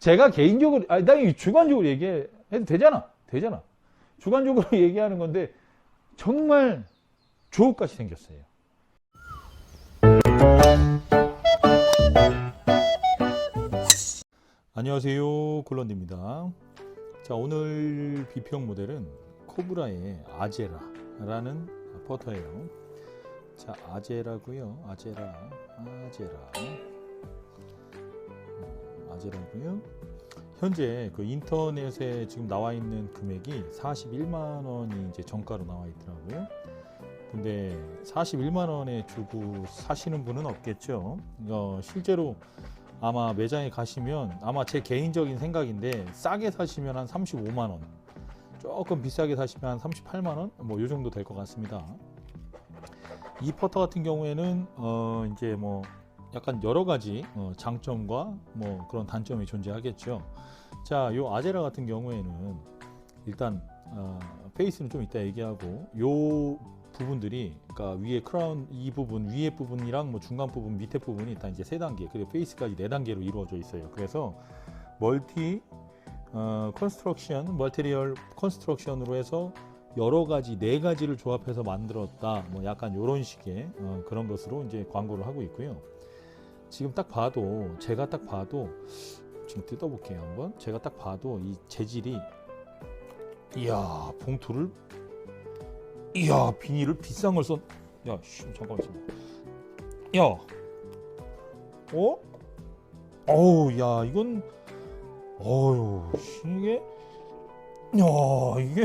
제가 개인적으로, 아니, 나 주관적으로 얘기해도 되잖아. 되잖아. 주관적으로 얘기하는 건데, 정말 주옥같이 생겼어요. 안녕하세요. 굴런드입니다. 자, 오늘 비평 모델은 코브라의 아제라라는 퍼터예요. 자, 아제라고요. 아제라, 아제라. 음, 아제라고요. 현재 그 인터넷에 지금 나와 있는 금액이 41만 원이 이제 정가로 나와 있더라고요. 근데 41만 원에 주고 사시는 분은 없겠죠. 어, 실제로 아마 매장에 가시면 아마 제 개인적인 생각인데 싸게 사시면 한 35만 원, 조금 비싸게 사시면 한 38만 원, 뭐요 정도 될 것 같습니다. 이 퍼터 같은 경우에는 어 이제 뭐 약간 여러 가지 어 장점과 뭐 그런 단점이 존재하겠죠. 자, 요 아제라 같은 경우에는 일단 어 페이스는 좀 이따 얘기하고 요 부분들이 그러니까 위에 크라운 이 부분 위에 부분이랑 뭐 중간 부분 밑에 부분이 다 이제 세 단계 그리고 페이스까지 네 단계로 이루어져 있어요. 그래서 멀티 어, 컨스트럭션, 멀티리얼 컨스트럭션으로 해서 여러 가지 네 가지를 조합해서 만들었다. 뭐 약간 이런 식의 어, 그런 것으로 이제 광고를 하고 있고요. 지금 딱 봐도 제가 딱 봐도 지금 뜯어볼게요 한번. 제가 딱 봐도 이 재질이 이야 봉투를 이야 비닐을 비싼 걸 써. 야, 씨, 잠깐만. 야, 어? 어우, 야, 이건, 어유, 씨, 이게, 야, 이게,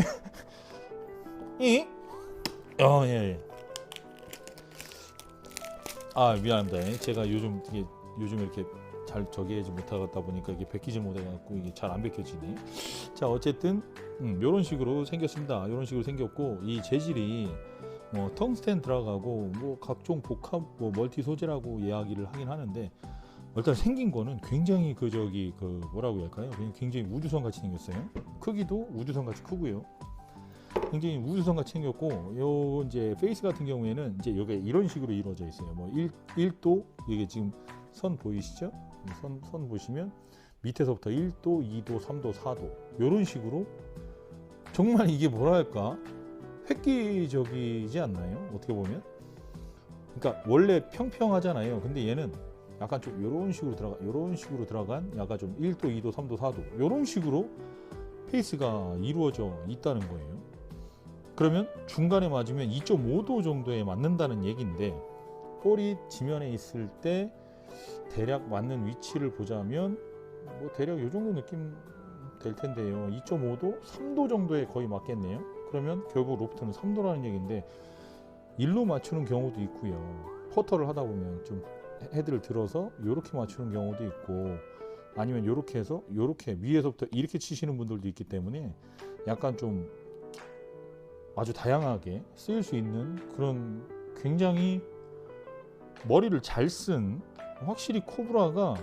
이, 야, 예, 예. 아, 미안합니다. 제가 요즘 이게 요즘 이렇게 잘 저기 하지 못하다 보니까 이게 베끼지 못해갖고 이게 잘안 베껴지네. 자, 어쨌든 음, 이런 식으로 생겼습니다. 이런 식으로 생겼고 이 재질이 뭐 텅스텐 들어가고 뭐 각종 복합 뭐 멀티 소재라고 이야기를 하긴 하는데 일단 생긴 거는 굉장히 그 저기 그 뭐라고 할까요? 굉장히 우주선 같이 생겼어요. 크기도 우주선 같이 크고요. 굉장히 우주선 같이 생겼고 요 이제 페이스 같은 경우에는 이제 여기 이런 식으로 이루어져 있어요. 뭐 1, 1도 이게 지금 선 보이시죠? 선, 선 보시면 밑에서부터 1도, 2도, 3도, 4도 이런 식으로 정말 이게 뭐랄까 획기적이지 않나요? 어떻게 보면 그러니까 원래 평평하잖아요. 근데 얘는 약간 좀 이런 식으로 들어가 이런 식으로 들어간 약간 좀 1도, 2도, 3도, 4도 이런 식으로 페이스가 이루어져 있다는 거예요. 그러면 중간에 맞으면 2.5도 정도에 맞는다는 얘기인데 볼이 지면에 있을 때 대략 맞는 위치를 보자면 뭐 대략 이 정도 느낌 될 텐데요. 2.5도, 3도 정도에 거의 맞겠네요. 그러면 결국 로프트는 3도라는 얘기인데 일로 맞추는 경우도 있고요. 퍼터를 하다 보면 좀 헤드를 들어서 이렇게 맞추는 경우도 있고 아니면 이렇게 해서 이렇게 위에서부터 이렇게 치시는 분들도 있기 때문에 약간 좀 아주 다양하게 쓰일 수 있는 그런 굉장히 머리를 잘 쓴 확실히 코브라가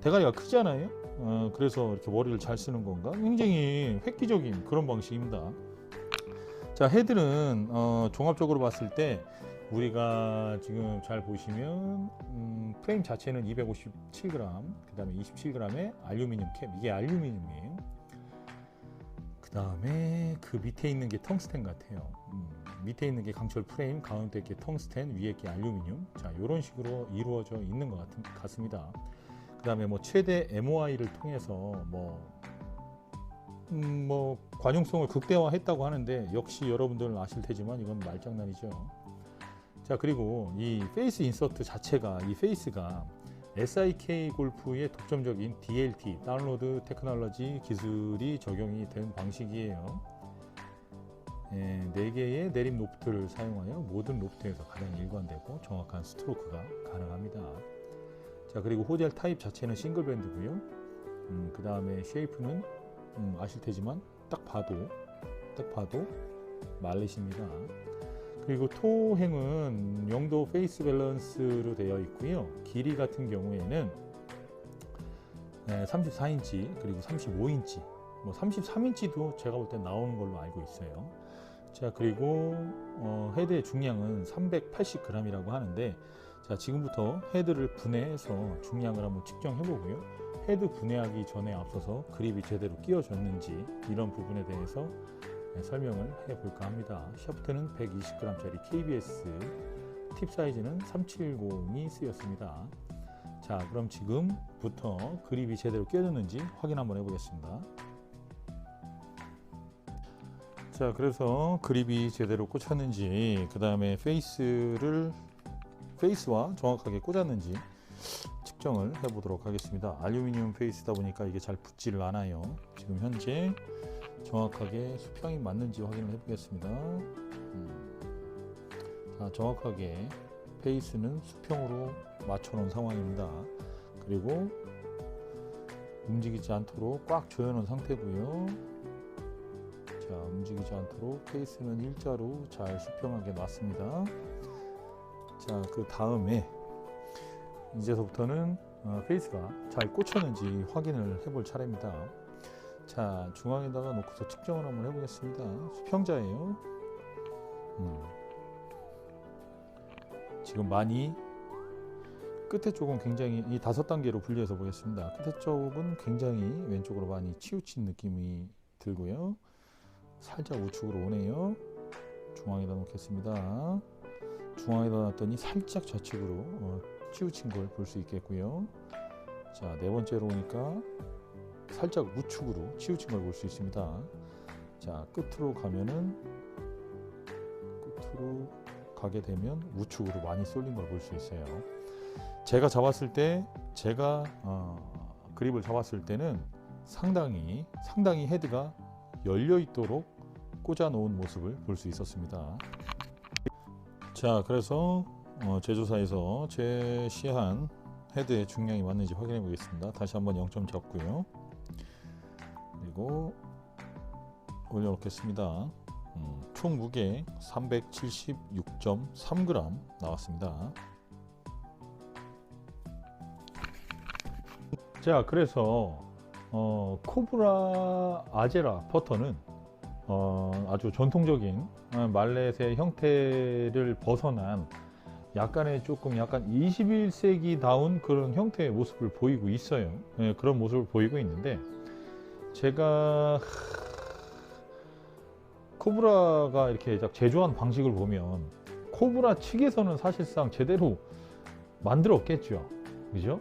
대가리가 크잖아요. 어, 그래서 이렇게 머리를 잘 쓰는 건가? 굉장히 획기적인 그런 방식입니다. 자, 헤드는 어, 종합적으로 봤을 때 우리가 지금 잘 보시면 음, 프레임 자체는 257g, 그 다음에 27g의 알루미늄 캡, 이게 알루미늄이에요. 그 다음에 그 밑에 있는 게 텅스텐 같아요. 음, 밑에 있는 게 강철 프레임, 가운데 게 텅스텐, 위에 게 알루미늄. 자, 이런 식으로 이루어져 있는 것 같, 같습니다. 그 다음에 뭐 최대 MOI를 통해서 뭐, 음, 뭐 관용성을 극대화했다고 하는데 역시 여러분들은 아실 테지만 이건 말장난이죠. 자 그리고 이 페이스 인서트 자체가 이 페이스가 SIK 골프의 독점적인 DLT 다운로드 테크놀로지 기술이 적용이 된 방식이에요. 예, 4개의 내림 로프트를 사용하여 모든 로프트에서 가장 일관되고 정확한 스트로크가 가능합니다. 자 그리고 호젤 타입 자체는 싱글 밴드고요. 음, 그 다음에 쉐이프는 음, 아실 테지만 딱 봐도 딱 봐도 말렛입니다. 그리고 토행은 영도 페이스 밸런스로 되어 있고요. 길이 같은 경우에는 34인치 그리고 35인치 뭐 33인치도 제가 볼 때 나오는 걸로 알고 있어요. 자 그리고 어, 헤드의 중량은 380g이라고 하는데 자 지금부터 헤드를 분해해서 중량을 한번 측정해 보고요. 헤드 분해하기 전에 앞서서 그립이 제대로 끼워졌는지 이런 부분에 대해서 네, 설명을 해볼까 합니다. 샤프트는 120g짜리 KBS 팁 사이즈는 370이 쓰였습니다. 자 그럼 지금부터 그립이 제대로 끼워졌는지 확인 한번 해보겠습니다. 자 그래서 그립이 제대로 꽂혔는지 그 다음에 페이스를 페이스와 정확하게 꽂았는지 측정을 해보도록 하겠습니다. 알루미늄 페이스다 보니까 이게 잘 붙지를 않아요. 지금 현재 정확하게 수평이 맞는지 확인을 해 보겠습니다. 음. 자, 정확하게 페이스는 수평으로 맞춰 놓은 상황입니다. 그리고 움직이지 않도록 꽉 조여 놓은 상태고요. 자, 움직이지 않도록 페이스는 일자로 잘 수평하게 놨습니다. 자, 그 다음에 이제서부터는 어, 페이스가 잘 꽂혔는지 확인을 해볼 차례입니다. 자, 중앙에다가 놓고서 측정을 한번 해보겠습니다. 수평자예요. 음. 지금 많이 끝에 쪽은 굉장히 이 다섯 단계로 분리해서 보겠습니다. 끝에 쪽은 굉장히 왼쪽으로 많이 치우친 느낌이 들고요. 살짝 우측으로 오네요. 중앙에다 놓겠습니다. 중앙에다 놨더니 살짝 좌측으로 어, 치우친 걸 볼 수 있겠고요. 자, 네 번째로 오니까 살짝 우측으로 치우친 걸 볼 수 있습니다. 자, 끝으로 가면은 끝으로 가게 되면 우측으로 많이 쏠린 걸 볼 수 있어요. 제가 잡았을 때 제가 어, 그립을 잡았을 때는 상당히 상당히 헤드가 열려 있도록 꽂아 놓은 모습을 볼 수 있었습니다. 자, 그래서 어, 제조사에서 제시한 헤드의 중량이 맞는지 확인해 보겠습니다. 다시 한번 0점 잡고요. 그리고 올려놓겠습니다. 음, 총 무게 376.3g 나왔습니다. 자, 그래서 어, 코브라 아제라 퍼터는 어, 아주 전통적인 어, 말렛의 형태를 벗어난 약간의 조금 약간 21세기 다운 그런 형태의 모습을 보이고 있어요. 예, 그런 모습을 보이고 있는데 제가 코브라가 이렇게 딱 제조한 방식을 보면 코브라 측에서는 사실상 제대로 만들었겠죠. 그죠?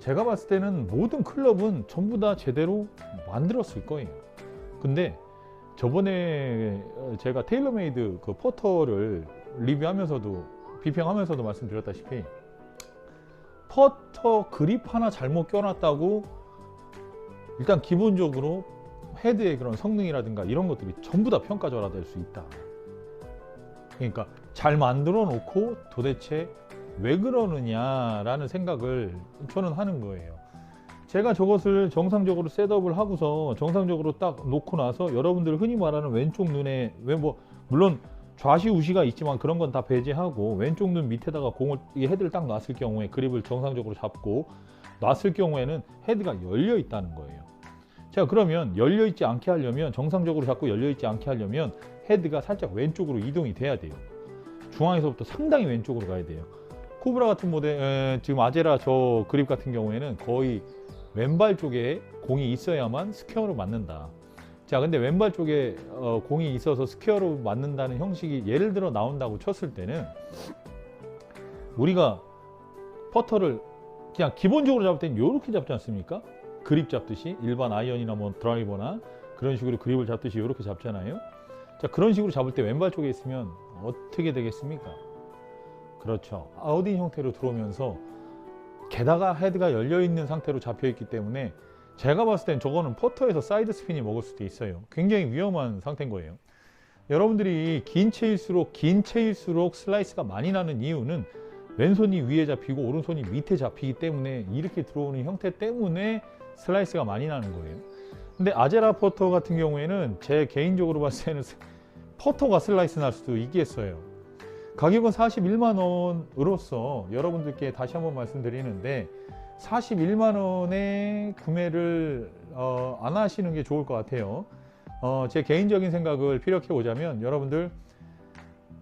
제가 봤을 때는 모든 클럽은 전부 다 제대로 만들었을 거예요. 근데 저번에 제가 테일러메이드 그 포터를 리뷰하면서도 비평하면서도 말씀드렸다시피 퍼터 그립 하나 잘못 껴놨다고 일단 기본적으로 헤드의 그런 성능이라든가 이런 것들이 전부 다 평가절하 될 수 있다. 그러니까 잘 만들어 놓고 도대체 왜 그러느냐라는 생각을 저는 하는 거예요. 제가 저것을 정상적으로 셋업을 하고서 정상적으로 딱 놓고 나서 여러분들 흔히 말하는 왼쪽 눈에 왜 뭐 물론 좌시 우시가 있지만 그런 건 다 배제하고 왼쪽 눈 밑에다가 공을 이 헤드를 딱 놨을 경우에 그립을 정상적으로 잡고 놨을 경우에는 헤드가 열려 있다는 거예요. 자 그러면 열려 있지 않게 하려면 정상적으로 잡고 열려 있지 않게 하려면 헤드가 살짝 왼쪽으로 이동이 돼야 돼요. 중앙에서부터 상당히 왼쪽으로 가야 돼요. 코브라 같은 모델 에, 지금 아제라 저 그립 같은 경우에는 거의 왼발 쪽에 공이 있어야만 스퀘어로 맞는다. 자, 근데 왼발 쪽에 어, 공이 있어서 스퀘어로 맞는다는 형식이 예를 들어 나온다고 쳤을 때는 우리가 퍼터를 그냥 기본적으로 잡을 때는 이렇게 잡지 않습니까? 그립 잡듯이 일반 아이언이나 뭐 드라이버나 그런 식으로 그립을 잡듯이 이렇게 잡잖아요. 자, 그런 식으로 잡을 때 왼발 쪽에 있으면 어떻게 되겠습니까? 그렇죠. 아우딘 형태로 들어오면서 게다가 헤드가 열려 있는 상태로 잡혀 있기 때문에 제가 봤을 땐 저거는 퍼터에서 사이드 스핀이 먹을 수도 있어요. 굉장히 위험한 상태인 거예요. 여러분들이 긴 채일수록 긴 채일수록 슬라이스가 많이 나는 이유는 왼손이 위에 잡히고 오른손이 밑에 잡히기 때문에 이렇게 들어오는 형태 때문에 슬라이스가 많이 나는 거예요. 근데 아제라 퍼터 같은 경우에는 제 개인적으로 봤을 때는 퍼터가 슬라이스 날 수도 있겠어요. 가격은 41만 원으로서 여러분들께 다시 한번 말씀드리는데 41만 원에 구매를 어, 안 하시는 게 좋을 것 같아요. 어, 제 개인적인 생각을 피력해 보자면 여러분들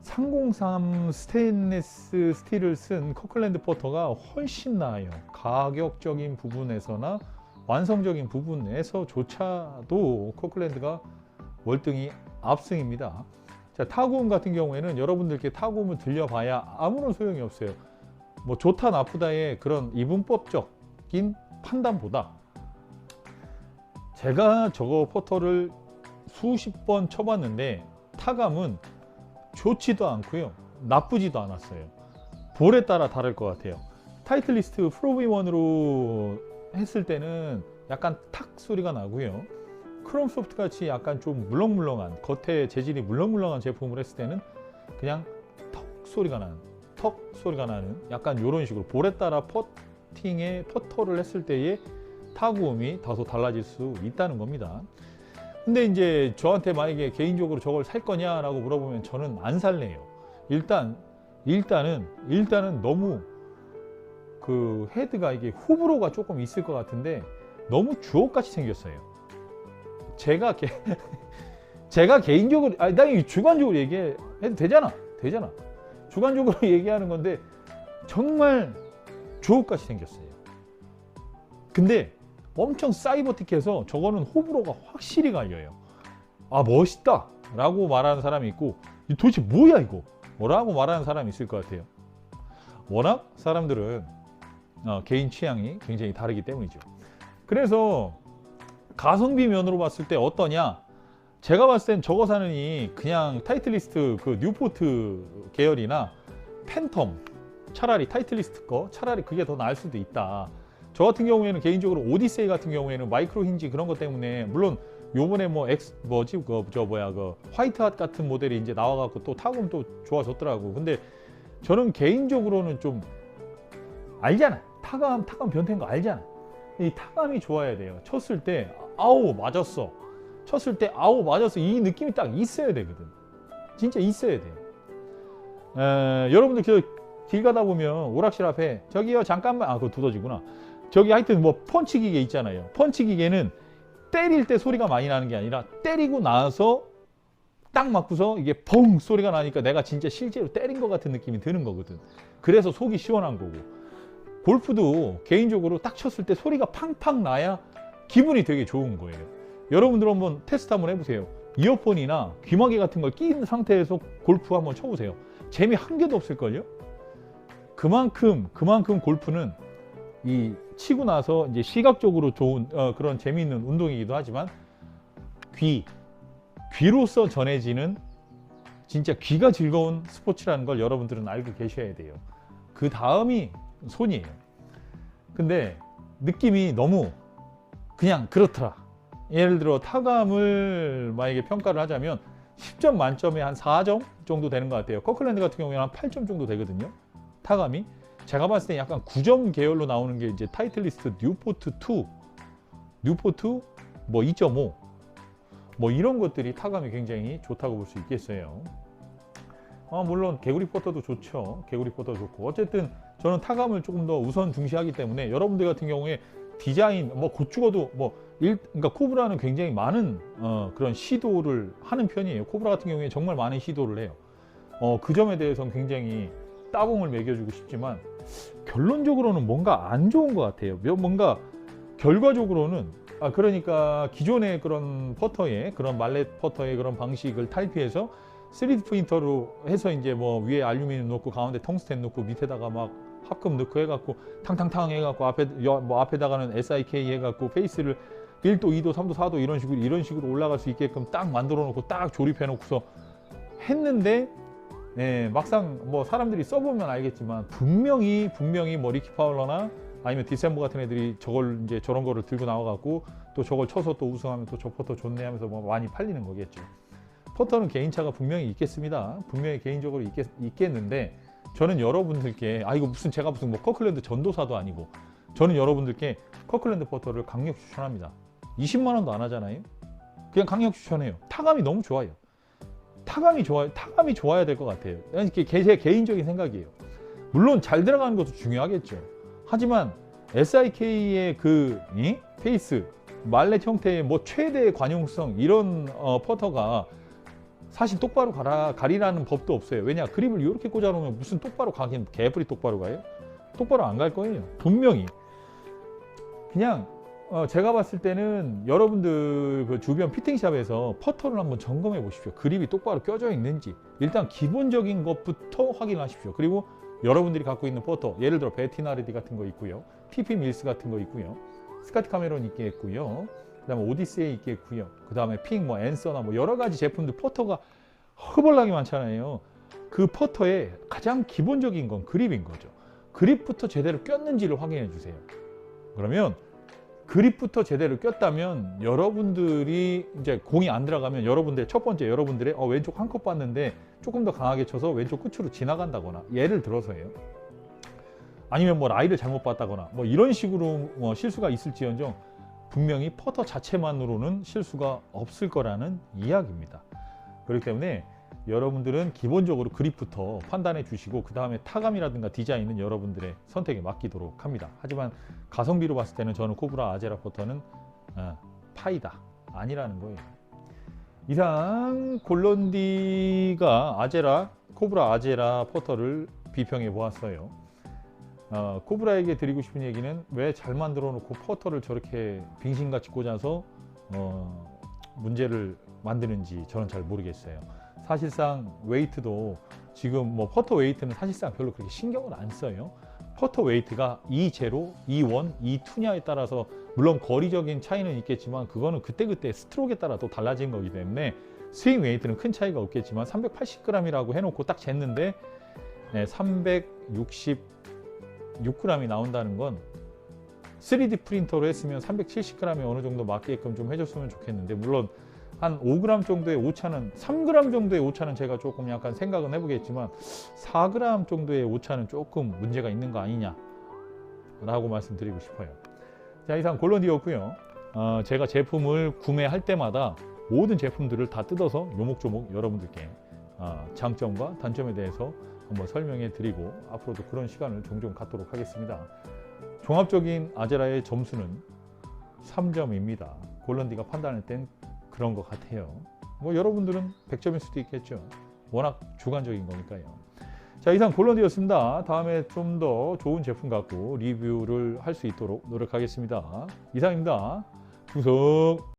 303 스테인리스 스틸을 쓴 커클랜드 포터가 훨씬 나아요. 가격적인 부분에서나 완성적인 부분에서조차도 코클랜드가 월등히 압승입니다. 자, 타구음 같은 경우에는 여러분들께 타구음을 들려봐야 아무런 소용이 없어요. 뭐 좋다 나쁘다의 그런 이분법적인 판단보다 제가 저거 포터를 수십 번 쳐봤는데 타감은 좋지도 않고요. 나쁘지도 않았어요. 볼에 따라 다를 것 같아요. 타이틀리스트 프로비1으로 했을 때는 약간 탁 소리가 나고요. 크롬 소프트 같이 약간 좀 물렁물렁한 겉에 재질이 물렁물렁한 제품을 했을 때는 그냥 턱 소리가 나는 턱 소리가 나는 약간 이런 식으로 볼에 따라 퍼팅에 퍼터를 했을 때의 타구음이 다소 달라질 수 있다는 겁니다. 근데 이제 저한테 만약에 개인적으로 저걸 살 거냐라고 물어보면 저는 안 살래요. 일단 일단은 일단은 너무 그 헤드가 이게 호불호가 조금 있을 것 같은데 너무 주옥같이 생겼어요. 제가 개, 제가 개인적으로 아니 나 주관적으로 얘기해도 되잖아. 되잖아. 주관적으로 얘기하는 건데 정말 주옥같이 생겼어요. 근데 엄청 사이버틱해서 저거는 호불호가 확실히 갈려요. 아 멋있다 라고 말하는 사람이 있고 도대체 뭐야 이거 뭐라고 말하는 사람이 있을 것 같아요. 워낙 사람들은 어, 개인 취향이 굉장히 다르기 때문이죠. 그래서 가성비 면으로 봤을 때 어떠냐? 제가 봤을 땐 저거 사느니 그냥 타이틀리스트 그 뉴포트 계열이나 팬텀 차라리 타이틀리스트 거 차라리 그게 더 나을 수도 있다. 저 같은 경우에는 개인적으로 오디세이 같은 경우에는 마이크로 힌지 그런 것 때문에 물론 요번에 뭐 엑스 뭐지 그 저 뭐야 그 화이트 핫 같은 모델이 이제 나와갖고 또 타공 또 좋아졌더라고. 근데 저는 개인적으로는 좀 알잖아. 타감 타감 변태인 거 알잖아. 이 타감이 좋아야 돼요. 쳤을 때 아우 맞았어. 쳤을 때 아우 맞았어. 이 느낌이 딱 있어야 되거든. 진짜 있어야 돼. 에, 여러분들 그길 가다 보면 오락실 앞에 저기요 잠깐만 아 그거 두더지구나. 저기 하여튼 뭐 펀치 기계 있잖아요. 펀치 기계는 때릴 때 소리가 많이 나는 게 아니라 때리고 나서 딱 맞고서 이게 펑 소리가 나니까 내가 진짜 실제로 때린 것 같은 느낌이 드는 거거든. 그래서 속이 시원한 거고. 골프도 개인적으로 딱 쳤을 때 소리가 팡팡 나야 기분이 되게 좋은 거예요. 여러분들 한번 테스트 한번 해보세요. 이어폰이나 귀마개 같은 걸 끼는 상태에서 골프 한번 쳐보세요. 재미 한 개도 없을걸요? 그만큼, 그만큼 골프는 이 치고 나서 이제 시각적으로 좋은 어, 그런 재미있는 운동이기도 하지만 귀 귀로서 전해지는 진짜 귀가 즐거운 스포츠라는 걸 여러분들은 알고 계셔야 돼요. 그 다음이 손이에요. 근데 느낌이 너무 그냥 그렇더라. 예를 들어 타감을 만약에 평가를 하자면 10점 만점에 한 4점 정도 되는 것 같아요. 커클랜드 같은 경우에는 한 8점 정도 되거든요. 타감이. 제가 봤을 때 약간 9점 계열로 나오는 게 이제 타이틀리스트 뉴포트 2, 뉴포트 뭐 2.5, 뭐 이런 것들이 타감이 굉장히 좋다고 볼 수 있겠어요. 아, 물론 개구리 포터도 좋죠. 개구리 포터 좋고 어쨌든 저는 타감을 조금 더 우선 중시하기 때문에 여러분들 같은 경우에 디자인 뭐곧 죽어도 뭐 일, 그러니까 코브라는 굉장히 많은 어, 그런 시도를 하는 편이에요. 코브라 같은 경우에 정말 많은 시도를 해요. 어, 그 점에 대해서는 굉장히 따봉을 매겨주고 싶지만 결론적으로는 뭔가 안 좋은 것 같아요. 뭔가 결과적으로는 아 그러니까 기존의 그런 퍼터의 그런 말렛 퍼터의 그런 방식을 탈피해서 3D 프린터로 해서 이제 뭐 위에 알루미늄 놓고 가운데 텅스텐 놓고 밑에다가 막 합금 넣고 해갖고 탕탕탕 해갖고 앞에 뭐 앞에다가는 SIK 해갖고 페이스를 1도, 2도, 3도, 4도 이런 식으로 이런 식으로 올라갈 수 있게끔 딱 만들어 놓고 딱 조립해 놓고서 했는데 네, 막상 뭐 사람들이 써보면 알겠지만 분명히 분명히 뭐 리키 파울러나 아니면 디셈버 같은 애들이 저걸 이제 저런 거를 들고 나와갖고 또 저걸 쳐서 또 우승하면 또저 퍼터 좋네 하면서 뭐 많이 팔리는 거겠죠. 퍼터는 개인차가 분명히 있겠습니다. 분명히 개인적으로 있겠, 있겠는데 저는 여러분들께 아 이거 무슨 제가 무슨 뭐 커클랜드 전도사도 아니고 저는 여러분들께 커클랜드 퍼터를 강력 추천합니다. 20만 원도 안 하잖아요. 그냥 강력 추천해요. 타감이 너무 좋아요. 타감이 좋아 타감이 좋아야 될 것 같아요. 이게 제 개인적인 생각이에요. 물론 잘 들어가는 것도 중요하겠죠. 하지만 SIK의 그 이? 페이스 말렛 형태의 뭐 최대 관용성 이런 어, 퍼터가 사실 똑바로 가라 가리라는 법도 없어요. 왜냐 그립을 이렇게 꽂아놓으면 무슨 똑바로 가긴 개뿔이 똑바로 가요? 똑바로 안 갈 거예요. 분명히 그냥 어, 제가 봤을 때는 여러분들 그 주변 피팅샵에서 퍼터를 한번 점검해 보십시오. 그립이 똑바로 껴져 있는지 일단 기본적인 것부터 확인하십시오. 그리고 여러분들이 갖고 있는 퍼터, 예를 들어 베티나르디 같은 거 있고요, TP 밀스 같은 거 있고요, 스카트 카메론 있겠고요, 그 다음에 오디세이 있겠고요, 그 다음에 핑, 뭐 앤서나 뭐 여러 가지 제품들 퍼터가 허벌나게 많잖아요. 그 퍼터의 가장 기본적인 건 그립인 거죠. 그립부터 제대로 꼈는지를 확인해 주세요. 그러면 그립부터 제대로 꼈다면 여러분들이 이제 공이 안 들어가면 여러분들 첫 번째 여러분들의 어, 왼쪽 한 컵 봤는데 조금 더 강하게 쳐서 왼쪽 끝으로 지나간다거나 예를 들어서예요. 아니면 뭐 라이를 잘못 봤다거나 뭐 이런 식으로 뭐 실수가 있을지언정 분명히 퍼터 자체만으로는 실수가 없을 거라는 이야기입니다. 그렇기 때문에 여러분들은 기본적으로 그립부터 판단해 주시고 그 다음에 타감이라든가 디자인은 여러분들의 선택에 맡기도록 합니다. 하지만 가성비로 봤을 때는 저는 코브라 아제라 퍼터는 어, 파이다 아니라는 거예요. 이상 골론디가 아제라 코브라 아제라 퍼터를 비평해 보았어요. 어, 코브라에게 드리고 싶은 얘기는 왜 잘 만들어 놓고 퍼터를 저렇게 빙신같이 꽂아서 어, 문제를 만드는지 저는 잘 모르겠어요. 사실상 웨이트도 지금 뭐 퍼터 웨이트는 사실상 별로 그렇게 신경을 안 써요. 퍼터 웨이트가 E0, E1, E2냐에 따라서 물론 거리적인 차이는 있겠지만 그거는 그때그때 스트로크에 따라 또 달라진 거기 때문에 스윙 웨이트는 큰 차이가 없겠지만 380g이라고 해놓고 딱 쟀는데 네, 366g이 나온다는 건 3D 프린터로 했으면 370g이 어느 정도 맞게끔 좀 해줬으면 좋겠는데 물론 한 5g 정도의 오차는 3g 정도의 오차는 제가 조금 약간 생각은 해보겠지만 4g 정도의 오차는 조금 문제가 있는 거 아니냐 라고 말씀드리고 싶어요. 자 이상 골론디였고요. 어, 제가 제품을 구매할 때마다 모든 제품들을 다 뜯어서 요목조목 여러분들께 어, 장점과 단점에 대해서 한번 설명해 드리고 앞으로도 그런 시간을 종종 갖도록 하겠습니다. 종합적인 아제라의 점수는 3점입니다. 골런디가 판단할 땐 그런 것 같아요. 뭐 여러분들은 100점일 수도 있겠죠. 워낙 주관적인 거니까요. 자 이상 골런디였습니다. 다음에 좀 더 좋은 제품 갖고 리뷰를 할 수 있도록 노력하겠습니다. 이상입니다. 구성.